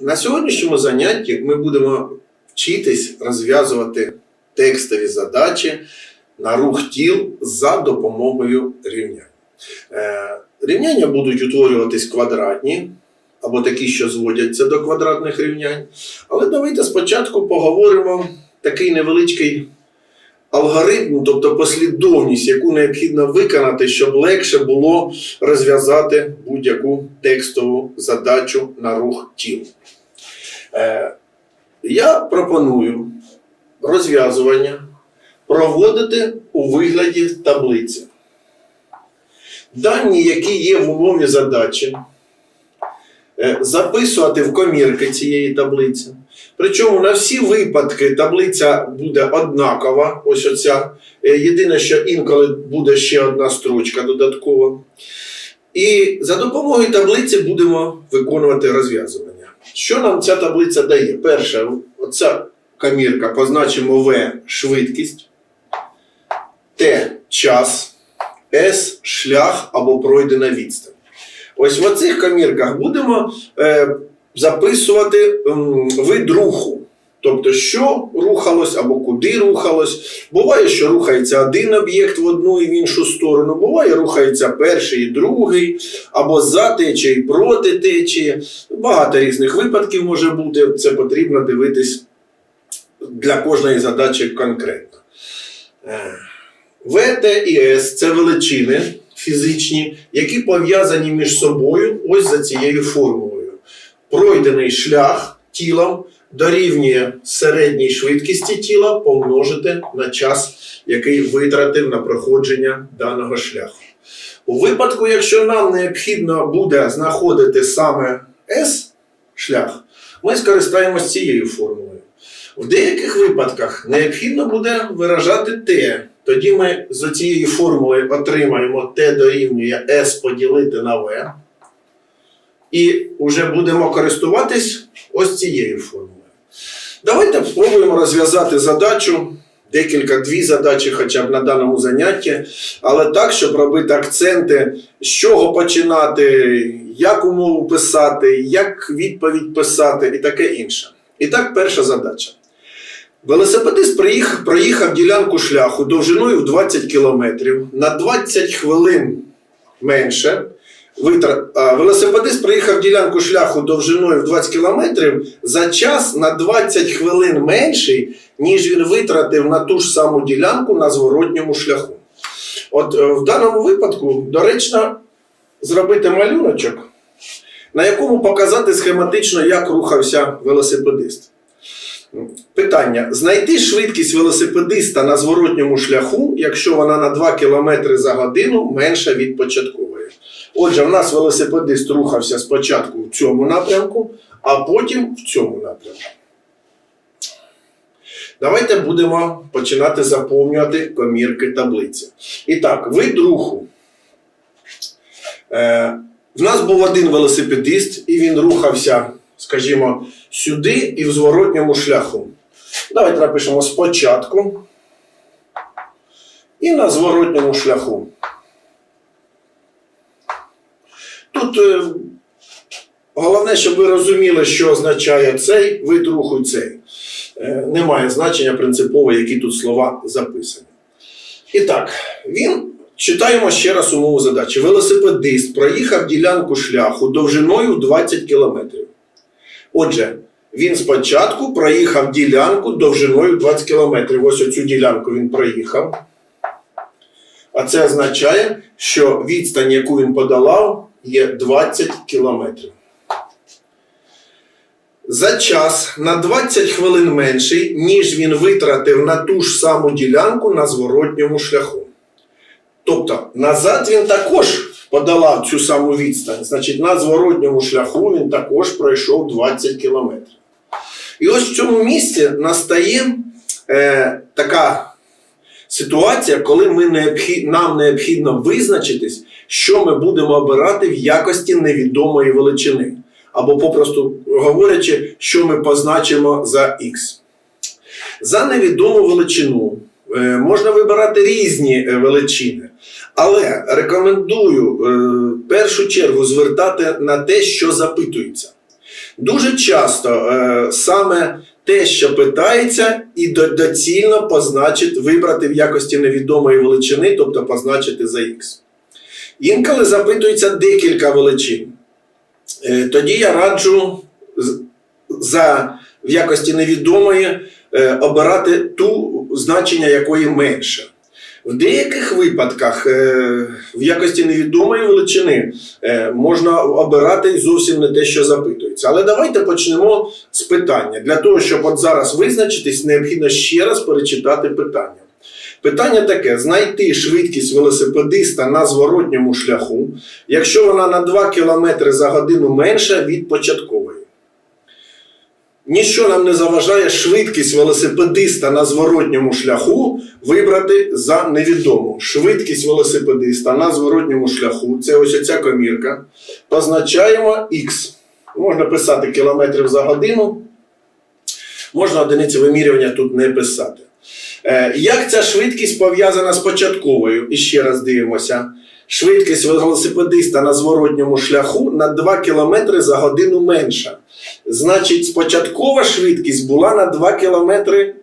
На сьогоднішньому занятті ми будемо вчитись розв'язувати текстові задачі на рух тіл за допомогою рівнянь. Е, Рівняння будуть утворюватись квадратні або такі, що зводяться до квадратних рівнянь. Але давайте спочатку поговоримо такий невеличкий алгоритм, тобто послідовність, яку необхідно виконати, щоб легше було розв'язати будь-яку текстову задачу на рух тіл. Е, Я пропоную розв'язування проводити у вигляді таблиці. Дані, які є в умові задачі, е, записувати в комірки цієї таблиці. Причому на всі випадки таблиця буде однакова. Ось оця. Е, Єдине, що інколи буде ще одна строчка додаткова. І за допомогою таблиці будемо виконувати розв'язування. Що нам ця таблиця дає? Перше, оця комірка позначимо В швидкість, Т час, С шлях або пройдена відстань. Ось в оцих комірках будемо е, записувати вид руху. Тобто, що рухалось або куди рухалось. Буває, що рухається один об'єкт в одну і в іншу сторону, буває, рухається перший і другий, або за течією, проти течії. Багато різних випадків може бути. Це потрібно дивитись для кожної задачі конкретно. Е, В, Т і С це величини фізичні, які пов'язані між собою ось за цією формулою. Пройдений шлях тілом дорівнює середній швидкості тіла помножити на час, який витратив на проходження даного шляху. У випадку, якщо нам необхідно буде знаходити саме S шлях, ми скористаємося цією формулою. В деяких випадках необхідно буде виражати Т. Тоді ми з цієї формули отримаємо Т дорівнює S поділити на V. І вже будемо користуватись ось цією формулою. Давайте спробуємо розв'язати задачу, декілька дві задачі хоча б на даному занятті, але так, щоб робити акценти, з чого починати, як умову писати, як відповідь писати і таке інше. І так, перша задача. Велосипедист приїхав, проїхав ділянку шляху довжиною в 20 км на 20 хвилин менше. Витра... а, велосипедист проїхав ділянку шляху довжиною в 20 км за час на 20 хвилин менший, ніж він витратив на ту ж саму ділянку на зворотньому шляху. От е, в даному випадку доречно зробити малюночок, на якому показати схематично, як рухався велосипедист. Питання: знайти швидкість велосипедиста на зворотньому шляху, якщо вона на 2 км за годину менша від початкової. Отже, в нас велосипедист рухався спочатку в цьому напрямку, а потім в цьому напрямку. Давайте будемо починати заповнювати комірки таблиці. І так, вид руху. Е, в нас був один велосипедист, і він рухався, скажімо, сюди і в зворотньому шляху. Давайте напишемо спочатку і на зворотньому шляху. Тут е, головне, щоб ви розуміли, що означає цей вид руху цей. Е, немає значення принципово, які тут слова записані. І так, він читаємо ще раз умову задачі. Велосипедист проїхав ділянку шляху довжиною 20 км. Отже, він спочатку проїхав ділянку довжиною 20 км. Ось оцю ділянку він проїхав. А це означає, що відстань, яку він подолав, є 20 кілометрів. За час на 20 хвилин менший, ніж він витратив на ту ж саму ділянку на зворотньому шляху. Тобто назад він також подолав цю саму відстань. Значить, на зворотньому шляху він також пройшов 20 кілометрів. І ось в цьому місці настає е, така ситуація, коли ми необхід, нам необхідно визначитись, що ми будемо обирати в якості невідомої величини. Або, попросту говорячи, що ми позначимо за х. За невідому величину е, можна вибирати різні е, величини. Але рекомендую е, в першу чергу звертати на те, що запитується. Дуже часто саме те, що питається, і доцільно позначити, вибрати в якості невідомої величини, тобто позначити за х. Інколи запитується декілька величин. Е, Тоді я раджу за в якості невідомої е, обирати ту значення, якої менше. В деяких випадках е, в якості невідомої величини е, можна обирати зовсім не те, що запитується. Але давайте почнемо з питання. Для того, щоб от зараз визначитись, необхідно ще раз перечитати питання. Питання таке: знайти швидкість велосипедиста на зворотньому шляху, якщо вона на 2 км за годину менша від початкової. Ніщо нам не заважає швидкість велосипедиста на зворотньому шляху вибрати за невідому. Швидкість велосипедиста на зворотньому шляху це ось оця комірка. Позначаємо х. Можна писати кілометрів за годину. Можна одиниці вимірювання тут не писати. Е, Як ця швидкість пов'язана з початковою? І ще раз дивимося. Швидкість велосипедиста на зворотньому шляху на 2 км за годину менша. Значить, початкова швидкість була на 2 км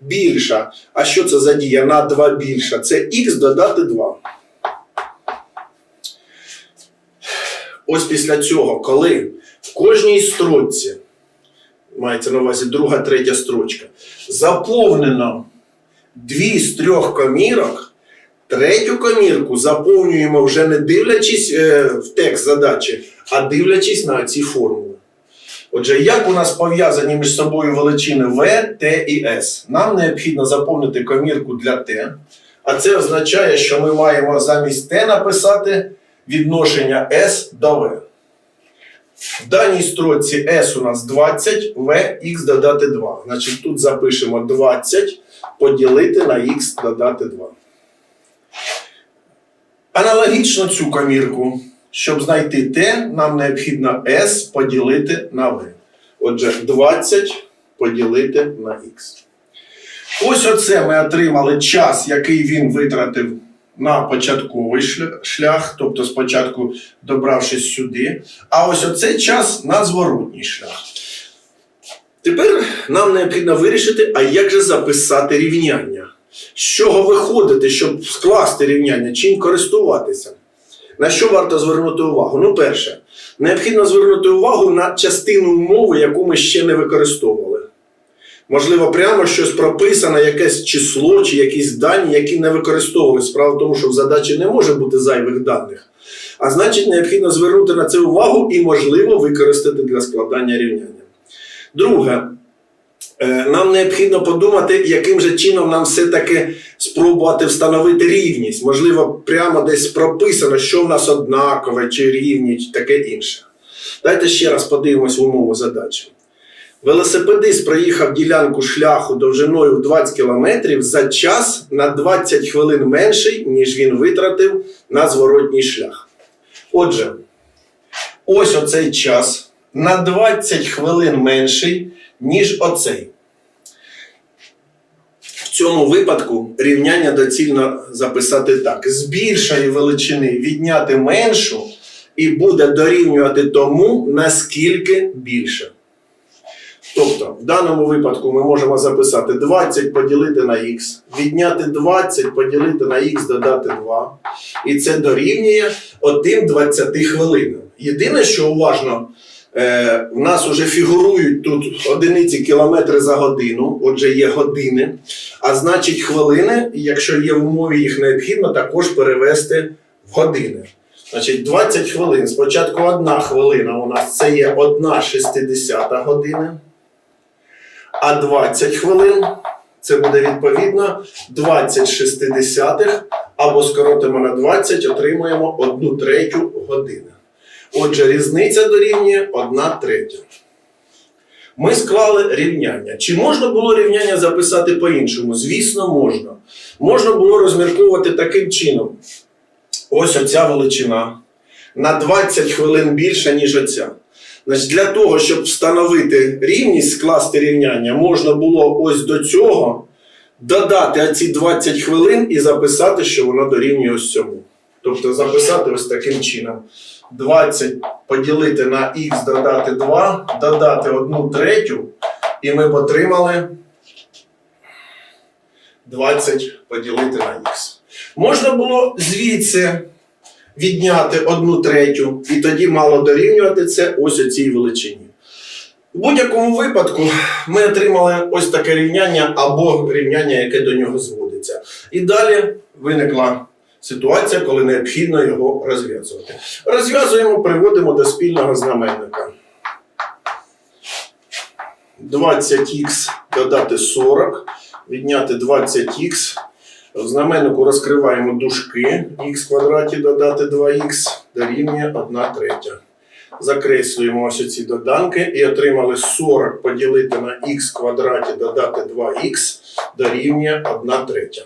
більша. А що це за дія? На 2 більша. Це х додати 2. Ось після цього, коли в кожній строчці, мається на увазі друга, третя строчка, заповнено дві з трьох комірок, третю комірку заповнюємо вже не дивлячись е, в текст задачі, а дивлячись на ці формули. Отже, як у нас пов'язані між собою величини В, Т і С? Нам необхідно заповнити комірку для Т, а це означає, що ми маємо замість Т написати відношення С до В. В даній строчці S у нас 20, В х додати 2. Значить, тут запишемо 20 поділити на х додати 2. Аналогічно цю комірку, щоб знайти t, нам необхідно s поділити на v. Отже, 20 поділити на х. Ось оце ми отримали час, який він витратив на початковий шлях- тобто спочатку добравшись сюди. А ось оцей час на зворотній шлях. Тепер нам необхідно вирішити, а як же записати рівняння. З чого виходити, щоб скласти рівняння, чим користуватися? На що варто звернути увагу? Ну, перше, необхідно звернути увагу на частину умови, яку ми ще не використовували. Можливо, прямо щось прописано, якесь число чи якісь дані, які не використовувалися. Справа в тому, що в задачі не може бути зайвих даних. А значить, необхідно звернути на це увагу і, можливо, використати для складання рівняння. Друге, нам необхідно подумати, яким же чином нам все-таки спробувати встановити рівність. Можливо, прямо десь прописано, що в нас однакове, чи рівні, чи таке інше. Дайте ще раз подивимось в умову задачі. Велосипедист проїхав ділянку шляху довжиною в 20 км за час на 20 хвилин менший, ніж він витратив на зворотній шлях. Отже, ось оцей час на 20 хвилин менший, ніж оцей. В цьому випадку рівняння доцільно записати так: з більшої величини відняти меншу, і буде дорівнювати тому, наскільки більше. Тобто, в даному випадку ми можемо записати 20 поділити на х, відняти 20 поділити на х, додати 2. І це дорівнює отим 20 хвилинам. Єдине, що уважно, е, в нас вже фігурують тут одиниці кілометри за годину, отже, є години. А значить, хвилини, якщо є в умові, їх необхідно також перевести в години. Значить, 20 хвилин. Спочатку одна хвилина у нас це є 1 шестидесята година. А 20 хвилин це буде відповідно 20 шестидесятих, або скоротимо на 20, отримуємо 1 третю години. Отже, різниця дорівнює 1 третя. Ми склали рівняння. Чи можна було рівняння записати по-іншому? Звісно, можна. Можна було розмірковувати таким чином. Ось оця величина на 20 хвилин більша, ніж оця. Значить, для того, щоб встановити рівність, скласти рівняння, можна було ось до цього додати оці 20 хвилин і записати, що воно дорівнює ось цьому. Тобто записати ось таким чином. 20 поділити на х додати 2, додати 1 третю, і ми б отримали 20 поділити на х. Можна було звідси відняти 1 третю, і тоді мало дорівнювати це ось оцій величині. В будь-якому випадку ми отримали ось таке рівняння або рівняння, яке до нього зводиться. І далі виникла ситуація, коли необхідно його розв'язувати. Розв'язуємо, приводимо до спільного знаменника. 20х додати 40, відняти 20х. В знаменнику розкриваємо дужки х квадраті додати 2х дорівнює 1 третя. Закреслюємо ось ці доданки і отримали 40 поділити на х квадраті додати 2х дорівнює 1 третя.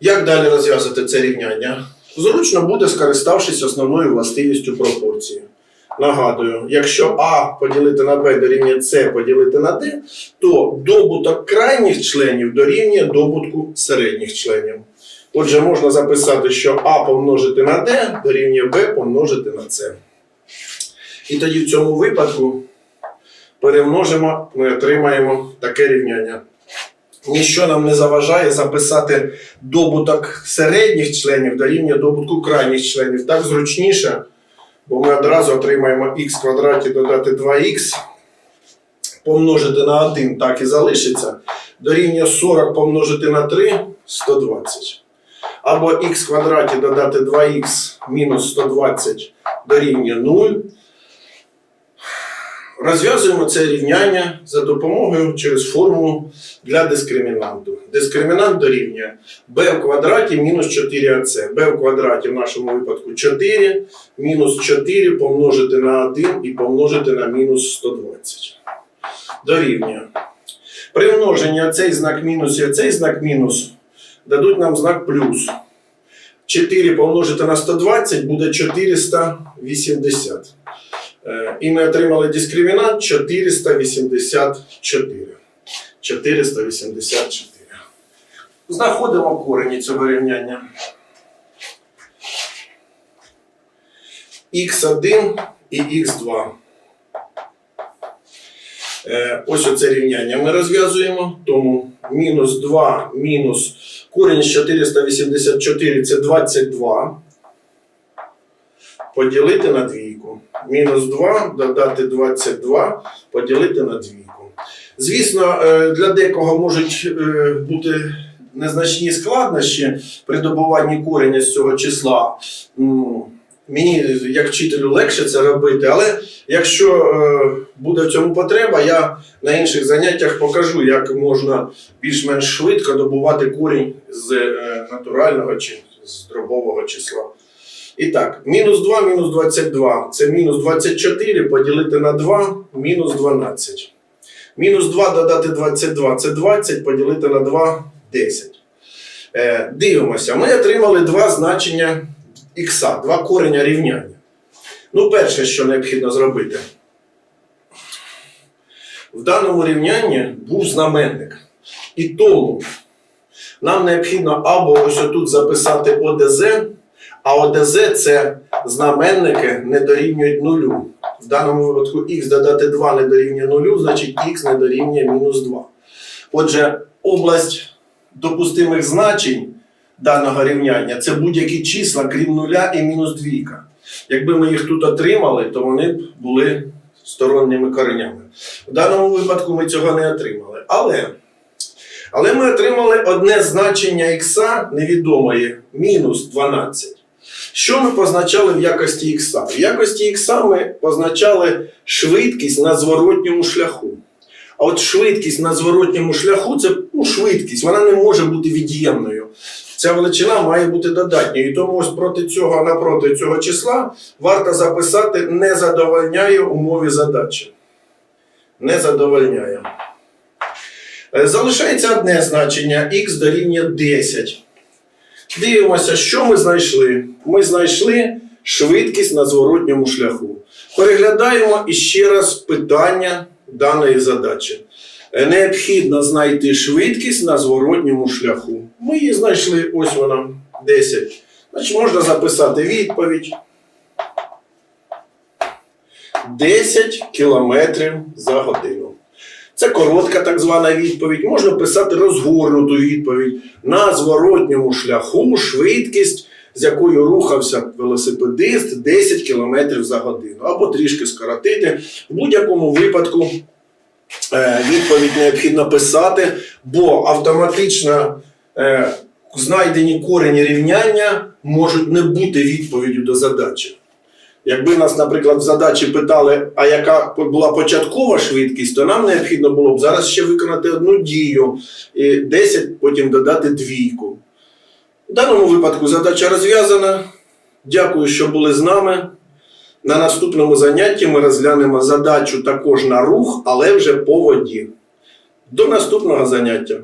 Як далі розв'язати це рівняння? Зручно буде, скориставшись основною властивістю пропорції. Нагадую, якщо А поділити на Б дорівнює С поділити на Д, то добуток крайніх членів дорівнює добутку середніх членів. Отже, можна записати, що А помножити на Д дорівнює Б помножити на С. І тоді в цьому випадку перемножимо, ми отримаємо таке рівняння. Ніщо нам не заважає записати добуток середніх членів дорівнює добутку крайніх членів. Так зручніше, бо ми одразу отримаємо х квадраті додати 2х, помножити на 1, так і залишиться. Дорівнює 40 помножити на 3 120. Або х квадраті додати 2х мінус 120 дорівнює 0. Розв'язуємо це рівняння за допомогою через формулу для дискримінанту. Дискримінант дорівнює b в квадраті мінус 4ac. b в квадраті в нашому випадку 4, мінус 4 помножити на 1 і помножити на мінус 120. Дорівнює. При множенні оцей знак мінус і оцей знак мінус дадуть нам знак плюс. 4 помножити на 120 буде 480. Е, І ми отримали дискримінант 484. 484. Знаходимо корені цього рівняння. х1 і х2. Е, Ось оце рівняння ми розв'язуємо. Тому мінус 2 мінус корінь з 484 це 22 поділити на двійку. Мінус 2 додати 22 поділити на двійку. Звісно, е, для декого можуть е, бути незначні складнощі при добуванні кореня з цього числа. Мені, як вчителю, легше це робити, але якщо е, буде в цьому потреба, я на інших заняттях покажу, як можна більш-менш швидко добувати корінь з натурального чи з дробового числа. І так, мінус 2, мінус 22. Це мінус 24 поділити на 2, мінус 12. Мінус 2 додати 22 це 20, поділити на 2 10. Е, дивимося, ми отримали два значення х, два кореня рівняння. Ну, перше, що необхідно зробити. В даному рівнянні був знаменник. І тому нам необхідно або ось тут записати ОДЗ, а ОДЗ це знаменники не дорівнюють нулю. В даному випадку х додати 2 не дорівнює нулю, значить х не дорівнює мінус 2. Отже, область допустимих значень даного рівняння це будь-які числа, крім нуля і мінус двійка. Якби ми їх тут отримали, то вони б були сторонніми коренями. В даному випадку ми цього не отримали. Але, але ми отримали одне значення х невідомої мінус 12. Що ми позначали в якості х? В якості х ми позначали швидкість на зворотньому шляху. А от швидкість на зворотньому шляху це ну, швидкість, вона не може бути від'ємною. Ця величина має бути додатньою. І тому ось проти цього, напроти цього числа варто записати не задовольняє умові задачі. Не задовольняє. Е, Залишається одне значення х дорівнює 10. Дивимося, що ми знайшли. Ми знайшли швидкість на зворотньому шляху. Переглядаємо іще раз питання даної задачі. Необхідно знайти швидкість на зворотньому шляху. Ми її знайшли, ось вона, 10. Значить, можна записати відповідь. 10 кілометрів за годину. Це коротка так звана відповідь. Можна писати розгорнуту відповідь на зворотньому шляху швидкість, з якою рухався велосипедист 10 км за годину, або трішки скоротити. В будь-якому випадку е, відповідь необхідно писати, бо автоматично е, знайдені корені рівняння можуть не бути відповіддю до задачі. Якби нас, наприклад, в задачі питали, а яка була початкова швидкість, то нам необхідно було б зараз ще виконати одну дію і 10 потім додати двійку. В даному випадку задача розв'язана. Дякую, що були з нами. На наступному занятті ми розглянемо задачу також на рух, але вже по воді. До наступного заняття.